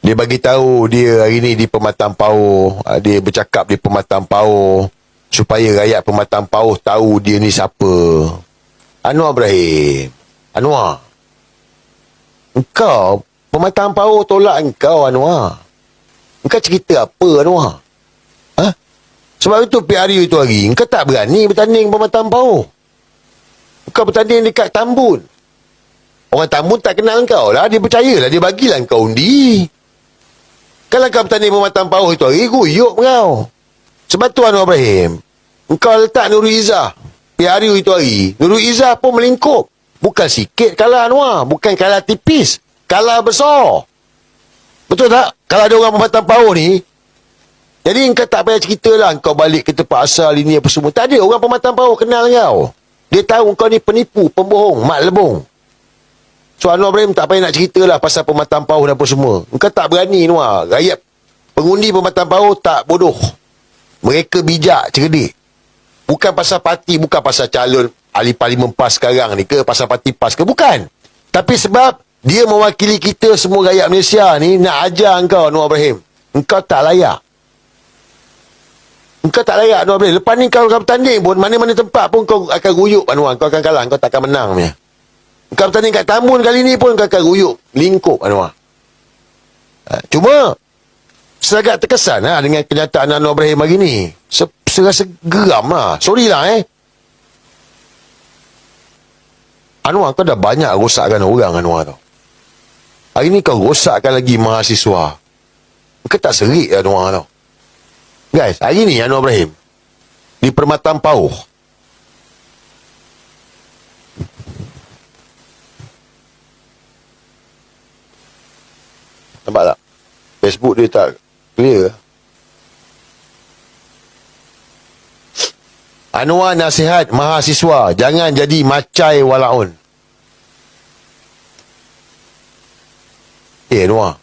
Dia bagi tahu dia hari ni di Pematang Pauh. Ah, Dia bercakap di Pematang Pauh supaya rakyat Pematang Pauh tahu dia ni siapa. Anwar Ibrahim. Anwar. Engkau Pematang Pauh tolak engkau Anwar. Engkau cerita apa Anwar? Ha? Sebab itu PRU itu hari engkau tak berani bertanding Pematang Pauh. Engkau bertanding dekat Tambun. Orang Tambun tak kenal kau lah. Dia percayalah. Dia bagilah kau undi. Kalau kau bertanding pematang pauh itu hari, guyuk kau. Sebab tu Anwar Ibrahim. Engkau letak Nurul Izzah. PRU itu hari. Nurul Izzah pun melingkup. Bukan sikit kalah Anwar. Bukan kalah tipis. Kalah besar. Betul tak? Kalau ada orang pematang pauh ni, jadi engkau tak payah cerita lah. Engkau balik ke tempat asal ini apa semua. Tak ada. Orang pematang pauh kenal kau. Dia tahu kau ni penipu, pembohong, mak lebong. So Anwar Ibrahim tak payah nak cerita lah pasal pematang pauh dan apa semua. Engkau tak berani Anwar. Rakyat pengundi pematang pauh tak bodoh. Mereka bijak, cerdik. Bukan pasal parti, bukan pasal calon ahli parlimen PAS sekarang ni ke, pasal parti PAS ke, bukan. Tapi sebab dia mewakili kita semua rakyat Malaysia ni nak ajar engkau Anwar Ibrahim. Engkau tak layak. Engkau tak layak Anwar Ibrahim. Lepas ni kau akan bertanding pun, mana-mana tempat pun kau akan guyup Anwar. Kau akan kalah, kau tak akan menang punya. Kau bertanding kat Tambun kali ni pun kau akan guyup. Lingkup Anwar. Ha, cuma, saya agak terkesan lah dengan kenyataan Anwar Ibrahim hari ni. Se serasa geram lah. Sorry lah eh. Anwar kau dah banyak rosakkan orang Anwar tau. Hari ni kau rosakkan lagi mahasiswa. Kau tak serik Anwar tau. Guys, hari ni Anwar Ibrahim di Permatang Pauh Nampak tak? Facebook dia tak clear. Anwar nasihat mahasiswa jangan jadi macai walaun. Eh Anwar,